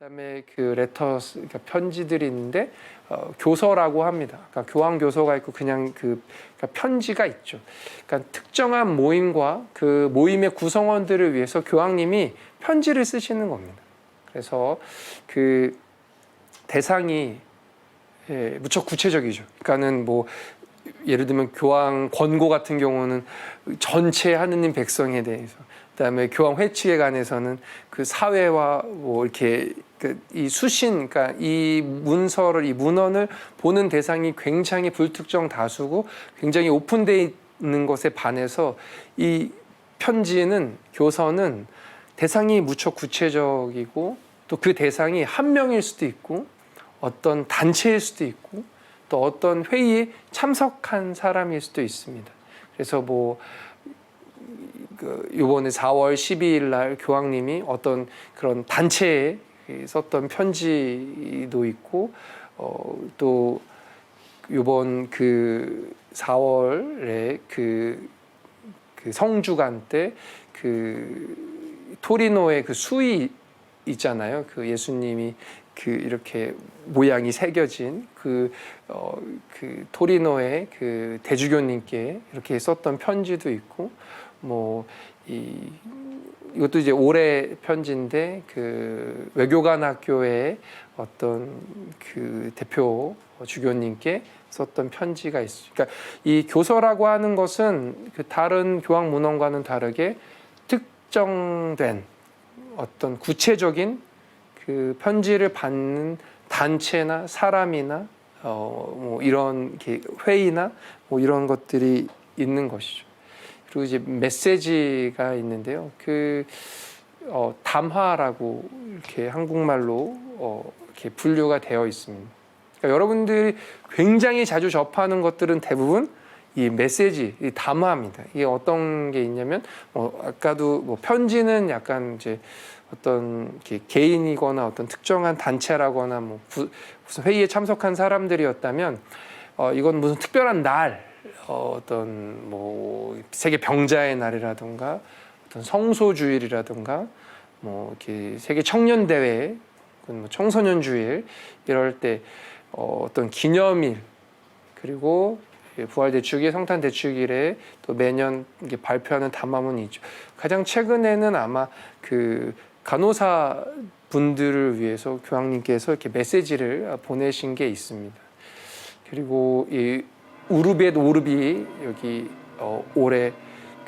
그다음에 그 레터스 그러니까 편지들이 있는데 어, 교서라고 합니다. 그러니까 교황 교서가 있고 그냥 그 그러니까 편지가 있죠. 그러니까 특정한 모임과 그 모임의 구성원들을 위해서 교황님이 편지를 쓰시는 겁니다. 그래서 그 대상이 예, 무척 구체적이죠. 그러니까는 뭐 예를 들면 교황 권고 같은 경우는 전체 하느님 백성에 대해서 그다음에 교황 회칙에 관해서는 그 사회와 뭐 이렇게 그이 수신 그러니까 이 문서를 이 문헌을 보는 대상이 굉장히 불특정 다수고 굉장히 오픈돼 있는 것에 반해서 이 편지는 교서는 대상이 무척 구체적이고 또 그 대상이 한 명일 수도 있고 어떤 단체일 수도 있고 또 어떤 회의에 참석한 사람일 수도 있습니다. 그래서 뭐 그, 이번에 4월 12일 날 교황님이 어떤 그런 단체에 썼던 편지도 있고 어, 또 이번 그 4월에 그, 그 성주간 때 그 토리노의 그 수위 있잖아요. 그 예수님이 그 이렇게 모양이 새겨진 그, 어, 그 토리노의 그 대주교님께 이렇게 썼던 편지도 있고 뭐 이 이것도 이제 올해 편지인데 그 외교관 학교의 어떤 그 대표 주교님께 썼던 편지가 있어요. 그러니까 이 교서라고 하는 것은 그 다른 교황 문헌과는 다르게 특정된 어떤 구체적인 그 편지를 받는 단체나 사람이나 어뭐 이런 회의나 뭐 이런 것들이 있는 것이죠. 그리고 이제 메시지가 있는데요. 그 어, 담화라고 이렇게 한국말로 어, 이렇게 분류가 되어 있습니다. 그러니까 여러분들이 굉장히 자주 접하는 것들은 대부분 이 메시지, 이 담화입니다. 이게 어떤 게 있냐면, 뭐 아까도 뭐 편지는 약간 이제 어떤 개인이거나 어떤 특정한 단체라거나 뭐 부, 무슨 회의에 참석한 사람들이었다면, 어, 이건 무슨 특별한 날, 어, 어떤 뭐 세계 병자의 날이라든가 어떤 성소주일이라든가 뭐 이렇게 세계 청년 대회, 뭐 청소년 주일 이럴 때 어, 어떤 기념일 그리고 부활 대축일, 성탄 대축일에 또 매년 발표하는 담화문이 있죠. 가장 최근에는 아마 그 간호사 분들을 위해서 교황님께서 이렇게 메시지를 보내신 게 있습니다. 그리고 이 우르벳 오르비 여기 어, 올해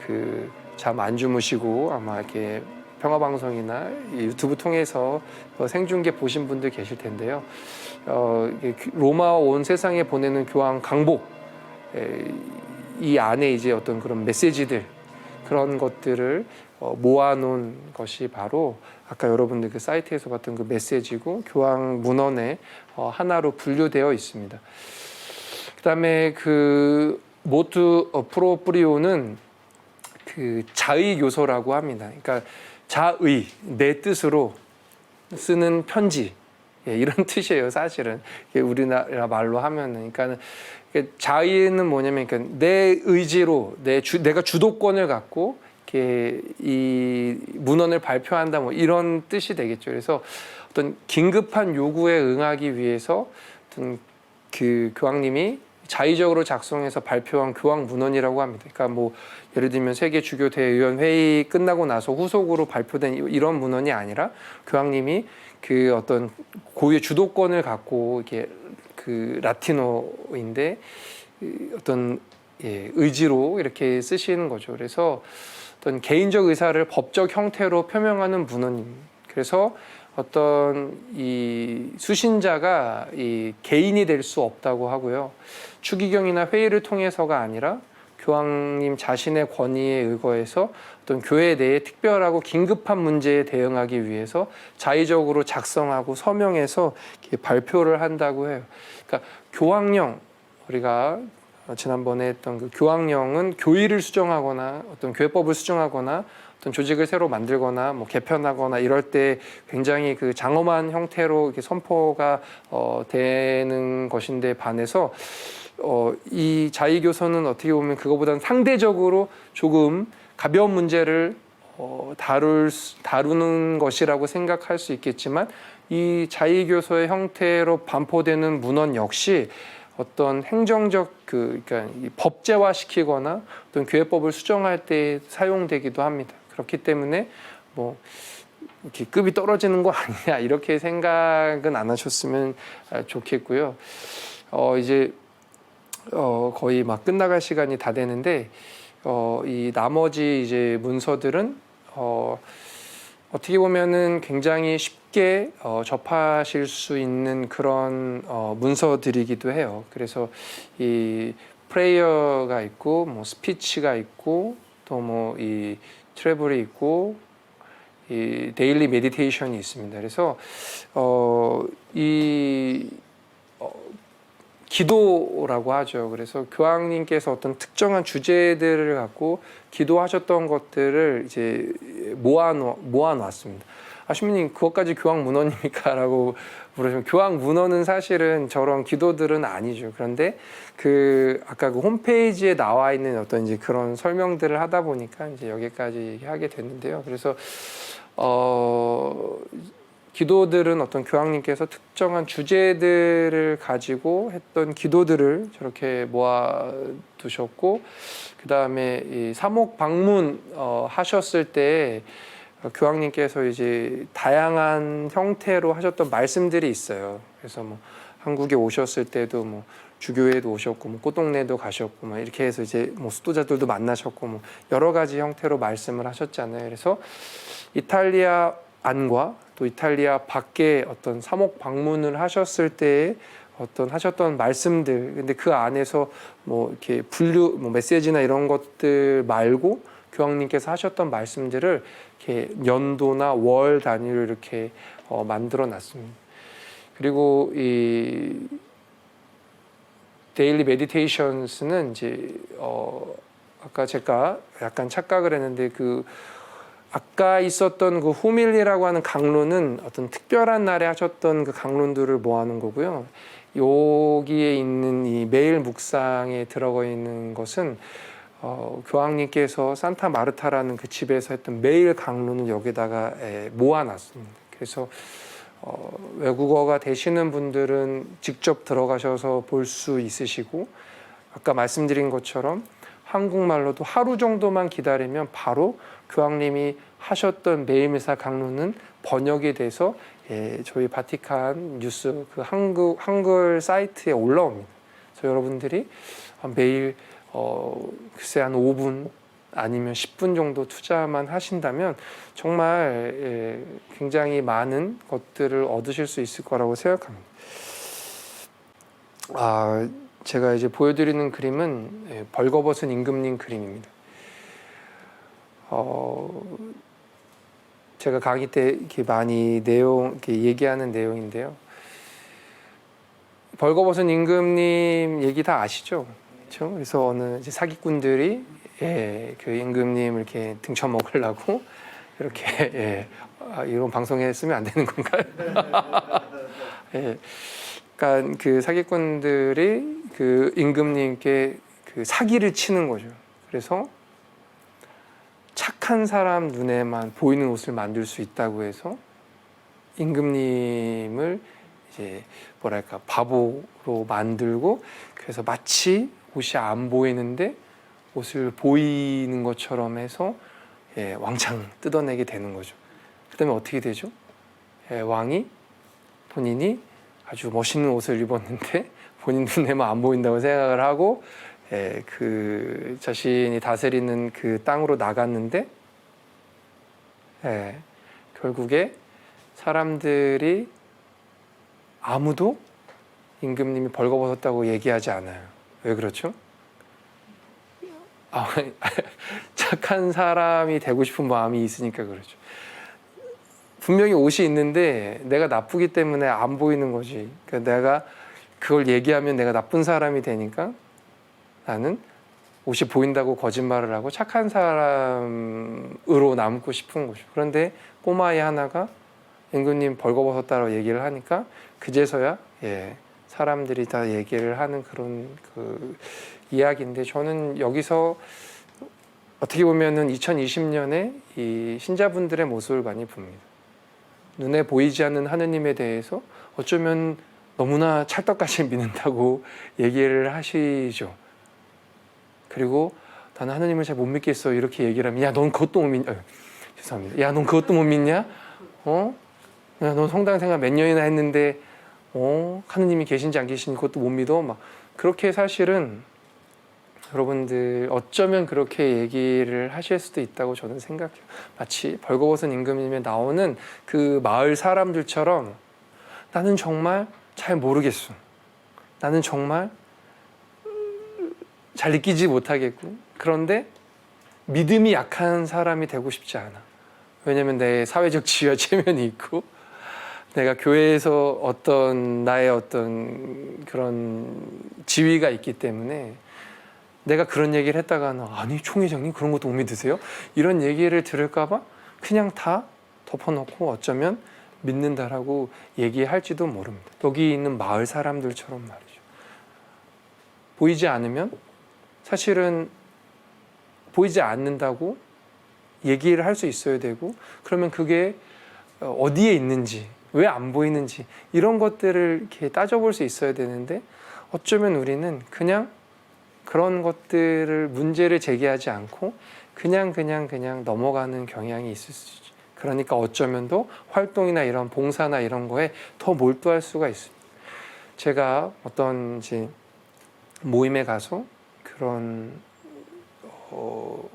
그 잠 안 주무시고 아마 이렇게 평화 방송이나 유튜브 통해서 어, 생중계 보신 분들 계실 텐데요. 어, 로마 온 세상에 보내는 교황 강복 에, 이 안에 이제 어떤 그런 메시지들 그런 것들을 어, 모아놓은 것이 바로 아까 여러분들 그 사이트에서 봤던 그 메시지고 교황 문헌의 어, 하나로 분류되어 있습니다. 그다음에 그 모투 어, 프로프리오는 그 자의 교서라고 합니다. 그러니까 자의 내 뜻으로 쓰는 편지 예, 이런 뜻이에요. 사실은 우리나라 말로 하면은 그러니까는 이게 자의는 뭐냐면 그러니까 내 의지로 내 주, 내가 주도권을 갖고 이렇게 이 문헌을 발표한다 뭐 이런 뜻이 되겠죠. 그래서 어떤 긴급한 요구에 응하기 위해서 어떤 그 교황님이 자의적으로 작성해서 발표한 교황 문헌이라고 합니다. 그러니까 뭐 예를 들면 세계 주교 대의원 회의 끝나고 나서 후속으로 발표된 이런 문헌이 아니라 교황님이 그 어떤 고유의 주도권을 갖고 이렇게 그 라틴어인데 그 어떤 예, 의지로 이렇게 쓰시는 거죠. 그래서 어떤 개인적 의사를 법적 형태로 표명하는 문헌입니다. 그래서 어떤 이 수신자가 이 개인이 될 수 없다고 하고요. 추기경이나 회의를 통해서가 아니라 교황님 자신의 권위에 의거해서 어떤 교회 내에 특별하고 긴급한 문제에 대응하기 위해서 자의적으로 작성하고 서명해서 발표를 한다고 해요. 그러니까 교황령 우리가 지난번에 했던 그 교황령은 교의를 수정하거나 어떤 교회법을 수정하거나 어떤 조직을 새로 만들거나 뭐 개편하거나 이럴 때 굉장히 그 장엄한 형태로 이렇게 선포가 어, 되는 것인데 반해서 어, 이 자의교서는 어떻게 보면 그거보다는 상대적으로 조금 가벼운 문제를 어, 다룰 수- 다루는 것이라고 생각할 수 있겠지만 이 자의교서의 형태로 반포되는 문헌 역시 어떤 행정적 그 그러니까 이 법제화시키거나 어떤 교회법을 수정할 때 사용되기도 합니다. 그렇기 때문에 뭐 이렇게 급이 떨어지는 거 아니냐 이렇게 생각은 안 하셨으면 아, 좋겠고요. 어 이제 어 거의 막 끝나갈 시간이 다 되는데 어 이 나머지 이제 문서들은 어 어떻게 보면은 굉장히 쉽게 어, 접하실 수 있는 그런 어, 문서들이기도 해요. 그래서 이 프레이어가 있고 뭐 스피치가 있고 또 뭐이 트래블이 있고 이 데일리 메디테이션이 있습니다. 그래서 어, 이 어, 기도라고 하죠. 그래서 교황님께서 어떤 특정한 주제들을 갖고 기도하셨던 것들을 이제 모아 모아 놨습니다. 아, 신부님 그것까지 교황 문헌입니까라고 물으시면 교황 문헌은 사실은 저런 기도들은 아니죠. 그런데 그 아까 그 홈페이지에 나와 있는 어떤 이제 그런 설명들을 하다 보니까 이제 여기까지 하게 됐는데요. 그래서 어 기도들은 어떤 교황님께서 특정한 주제들을 가지고 했던 기도들을 저렇게 모아 두셨고 그 다음에 이 사목 방문 어, 하셨을 때 교황님께서 이제 다양한 형태로 하셨던 말씀들이 있어요. 그래서 뭐 한국에 오셨을 때도 뭐 주교회도 오셨고 뭐 꽃동네도 가셨고 뭐 이렇게 해서 이제 뭐 수도자들도 만나셨고 뭐 여러 가지 형태로 말씀을 하셨잖아요. 그래서 이탈리아 안과 또 이탈리아 밖에 어떤 사목 방문을 하셨을 때 어떤 하셨던 말씀들 근데 그 안에서 뭐 이렇게 분류 뭐 메시지나 이런 것들 말고 교황님께서 하셨던 말씀들을 이렇게 연도나 월 단위로 이렇게 어, 만들어 놨습니다. 그리고 이 데일리 메디테이션스는 이제 어 아까 제가 약간 착각을 했는데 그 아까 있었던 그 후밀리라고 하는 강론은 어떤 특별한 날에 하셨던 그 강론들을 모아놓은 거고요. 여기에 있는 이 매일 묵상에 들어가 있는 것은 어, 교황님께서 산타 마르타라는 그 집에서 했던 매일 강론을 여기다가 에, 모아놨습니다. 그래서 어, 외국어가 되시는 분들은 직접 들어가셔서 볼 수 있으시고 아까 말씀드린 것처럼 한국말로도 하루 정도만 기다리면 바로 교황님이 하셨던 매일미사 강론은 번역이 돼서 예, 저희 바티칸 뉴스 그 한국 한글 사이트에 올라옵니다. 그래서 여러분들이 매일 어, 글쎄 한 5분 아니면 10분 정도 투자만 하신다면 정말 예, 굉장히 많은 것들을 얻으실 수 있을 거라고 생각합니다. 아, 제가 이제 보여드리는 그림은 예, 벌거벗은 임금님 그림입니다. 어, 제가 강의 때 이렇게 많이 내용 이렇게 얘기하는 내용인데요. 벌거벗은 임금님 얘기 다 아시죠? 그렇죠? 그래서 어느 이제 사기꾼들이 예, 그 임금님 이렇게 등쳐 먹으려고 이렇게 예, 아, 이런 방송에 쓰면 안 되는 건가요? 예, 그러니까 그 사기꾼들이 그 임금님께 그 사기를 치는 거죠. 그래서 착한 사람 눈에만 보이는 옷을 만들 수 있다고 해서 임금님을 이제 뭐랄까 바보로 만들고 그래서 마치 옷이 안 보이는데 옷을 보이는 것처럼 해서 예, 왕창 뜯어내게 되는 거죠. 그다음에 어떻게 되죠? 예, 왕이 본인이 아주 멋있는 옷을 입었는데 본인 눈에만 안 보인다고 생각을 하고 예, 그 자신이 다스리는 그 땅으로 나갔는데 예, 결국에 사람들이 아무도 임금님이 벌거벗었다고 얘기하지 않아요. 왜 그렇죠? 아, 착한 사람이 되고 싶은 마음이 있으니까 그렇죠. 분명히 옷이 있는데 내가 나쁘기 때문에 안 보이는 거지. 그러니까 내가 그걸 얘기하면 내가 나쁜 사람이 되니까 나는 옷이 보인다고 거짓말을 하고 착한 사람으로 남고 싶은 거죠. 그런데 꼬마아이 하나가 임금님 벌거벗었다고 얘기를 하니까 그제서야 예, 사람들이 다 얘기를 하는 그런 그 이야기인데 저는 여기서 어떻게 보면은 2020년에 이 신자분들의 모습을 많이 봅니다. 눈에 보이지 않는 하느님에 대해서 어쩌면 너무나 찰떡같이 믿는다고 얘기를 하시죠. 그리고 나는 하느님을 잘 못 믿겠어 이렇게 얘기를 하면 야 넌 그것도 못 믿냐 어, 죄송합니다 야 넌 그것도 못 믿냐 어? 야넌 성당 생활 몇 년이나 했는데 어? 하느님이 계신지 안 계신지 그것도 못 믿어 막 그렇게 사실은 여러분들 어쩌면 그렇게 얘기를 하실 수도 있다고 저는 생각해요 마치 벌거벗은 임금님에 나오는 그 마을 사람들처럼 나는 정말 잘 모르겠어 나는 정말 잘 느끼지 못하겠고 그런데 믿음이 약한 사람이 되고 싶지 않아. 왜냐면 내 사회적 지위와 체면이 있고 내가 교회에서 어떤 나의 어떤 그런 지위가 있기 때문에 내가 그런 얘기를 했다가는 아니 총회장님 그런 것도 못 믿으세요? 이런 얘기를 들을까봐 그냥 다 덮어놓고 어쩌면 믿는다라고 얘기할지도 모릅니다. 여기 있는 마을 사람들처럼 말이죠. 보이지 않으면 사실은 보이지 않는다고 얘기를 할 수 있어야 되고 그러면 그게 어, 어디에 있는지 왜 안 보이는지 이런 것들을 이렇게 따져볼 수 있어야 되는데 어쩌면 우리는 그냥 그런 것들을 문제를 제기하지 않고 그냥 그냥 그냥 넘어가는 경향이 있을 수 있죠. 그러니까 어쩌면 더 활동이나 이런 봉사나 이런 거에 더 몰두할 수가 있습니다. 제가 어떤 이제 모임에 가서 그런 어,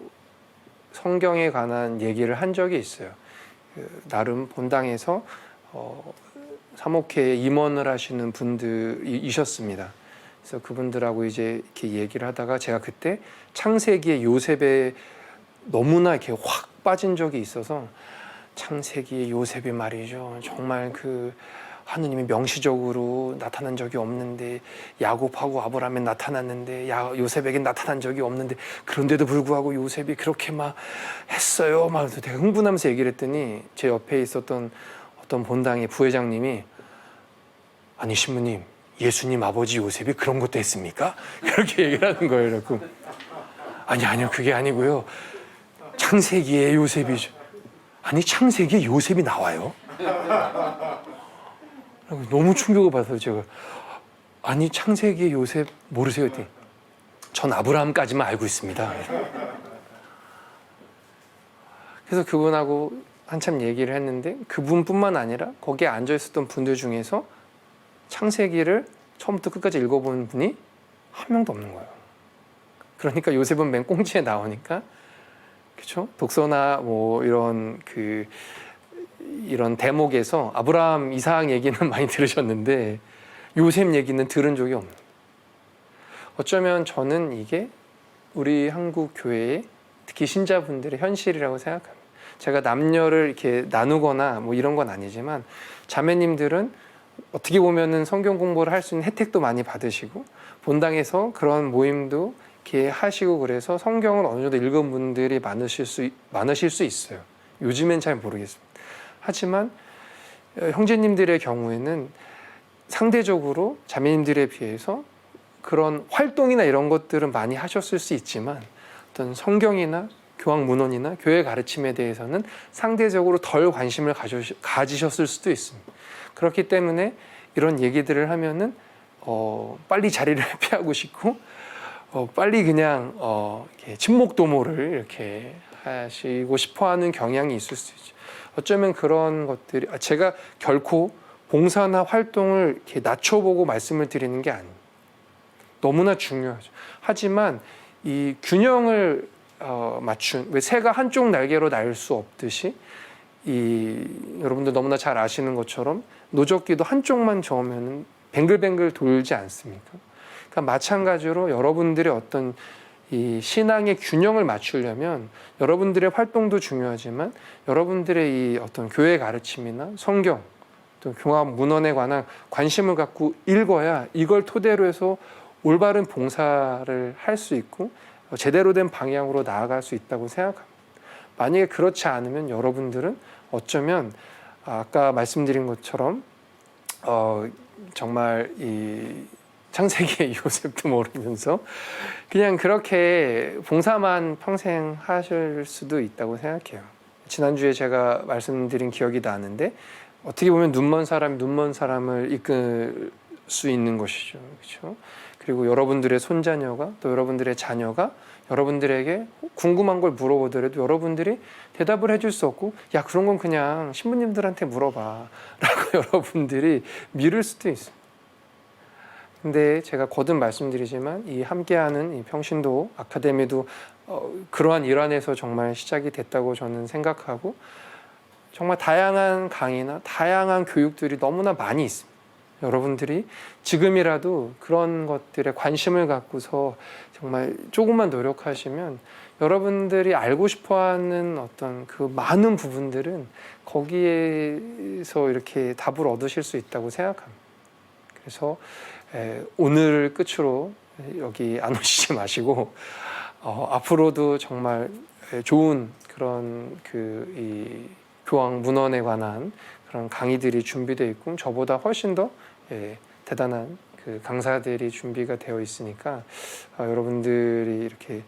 성경에 관한 얘기를 한 적이 있어요. 그 나름 본당에서 어, 사목회에 임원을 하시는 분들이셨습니다. 그래서 그분들하고 이제 이렇게 얘기를 하다가 제가 그때 창세기의 요셉에 너무나 이렇게 확 빠진 적이 있어서 창세기의 요셉이 말이죠. 정말 그 하느님이 명시적으로 나타난 적이 없는데 야곱하고 아브라함에 나타났는데 야, 요셉에게 나타난 적이 없는데 그런데도 불구하고 요셉이 그렇게 막 했어요. 막 되게 흥분하면서 얘기를 했더니 제 옆에 있었던 어떤 본당의 부회장님이 아니 신부님 예수님 아버지 요셉이 그런 것도 했습니까? 이렇게 얘기를 하는 거예요. 그래서 아니 아니요 그게 아니고요. 창세기의 요셉이죠. 아니 창세기에 요셉이 나와요? 너무 충격을 받아서 제가 아니 창세기의 요셉 모르세요? 전 아브라함까지만 알고 있습니다. 그래서 그분하고 한참 얘기를 했는데 그분뿐만 아니라 거기에 앉아 있었던 분들 중에서 창세기를 처음부터 끝까지 읽어본 분이 한 명도 없는 거예요. 그러니까 요셉은 맨 꽁지에 나오니까 그렇죠? 독서나 뭐 이런 그 이런 대목에서 아브라함 이삭 얘기는 많이 들으셨는데 요셉 얘기는 들은 적이 없는. 어쩌면 저는 이게 우리 한국 교회의 특히 신자분들의 현실이라고 생각합니다. 제가 남녀를 이렇게 나누거나 뭐 이런 건 아니지만 자매님들은 어떻게 보면은 성경 공부를 할 수 있는 혜택도 많이 받으시고 본당에서 그런 모임도 이렇게 하시고 그래서 성경을 어느 정도 읽은 분들이 많으실 수 있- 많으실 수 있어요. 요즘엔 잘 모르겠습니다. 하지만 어, 형제님들의 경우에는 상대적으로 자매님들에 비해서 그런 활동이나 이런 것들은 많이 하셨을 수 있지만 어떤 성경이나 교황 문헌이나 교회 가르침에 대해서는 상대적으로 덜 관심을 가지셨을 수도 있습니다. 그렇기 때문에 이런 얘기들을 하면은 어, 빨리 자리를 회피하고 싶고 어, 빨리 그냥 어, 이렇게 침묵 도모를 이렇게 하시고 싶어하는 경향이 있을 수 있죠. 어쩌면 그런 것들이 아, 제가 결코 봉사나 활동을 이렇게 낮춰보고 말씀을 드리는 게 아니에요. 너무나 중요하죠. 하지만 이 균형을 어, 맞춘 왜 새가 한쪽 날개로 날 수 없듯이 이 여러분들 너무나 잘 아시는 것처럼 노적기도 한쪽만 저으면 뱅글뱅글 돌지 않습니까? 그러니까 마찬가지로 여러분들의 어떤 이 신앙의 균형을 맞추려면 여러분들의 활동도 중요하지만 여러분들의 이 어떤 교회 가르침이나 성경 또 교합 문헌에 관한 관심을 갖고 읽어야 이걸 토대로 해서 올바른 봉사를 할 수 있고 제대로 된 방향으로 나아갈 수 있다고 생각합니다. 만약에 그렇지 않으면 여러분들은 어쩌면 아까 말씀드린 것처럼 어, 정말 이 창세기의 요셉도 모르면서 그냥 그렇게 봉사만 평생 하실 수도 있다고 생각해요. 지난주에 제가 말씀드린 기억이 나는데 어떻게 보면 눈먼 사람이 눈먼 사람을 이끌 수 있는 것이죠. 그렇죠? 그리고 여러분들의 손자녀가 또 여러분들의 자녀가 여러분들에게 궁금한 걸 물어보더라도 여러분들이 대답을 해줄 수 없고 야 그런 건 그냥 신부님들한테 물어봐 라고 여러분들이 미룰 수도 있어요. 근데 제가 거듭 말씀드리지만 이 함께하는 이 평신도 아카데미도 어, 그러한 일환에서 정말 시작이 됐다고 저는 생각하고 정말 다양한 강의나 다양한 교육들이 너무나 많이 있습니다. 여러분들이 지금이라도 그런 것들에 관심을 갖고서 정말 조금만 노력하시면 여러분들이 알고 싶어 하는 어떤 그 많은 부분들은 거기에서 이렇게 답을 얻으실 수 있다고 생각합니다. 그래서 에, 오늘 끝으로 여기 안 오시지 마시고 어, 앞으로도 정말 에, 좋은 그런 그 이 교황 문헌에 관한 그런 강의들이 준비되어 있고 저보다 훨씬 더 예, 대단한 그 강사들이 준비가 되어 있으니까 어, 여러분들이 이렇게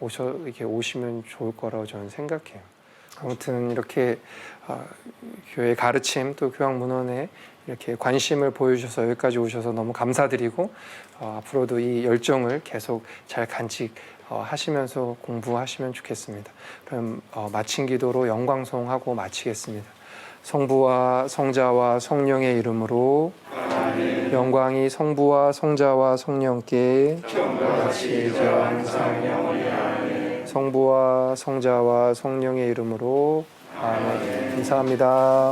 오셔 이렇게 오시면 좋을 거라고 저는 생각해요. 아무튼 이렇게 어, 교회 가르침 또 교황 문헌에 이렇게 관심을 보여주셔서 여기까지 오셔서 너무 감사드리고 어, 앞으로도 이 열정을 계속 잘 간직 어, 하시면서 공부하시면 좋겠습니다. 그럼 어, 마친 기도로 영광송하고 마치겠습니다. 성부와 성자와 성령의 이름으로 영광이 성부와 성자와 성령께 성부와 성자와 성령의 이름으로 아멘. 감사합니다.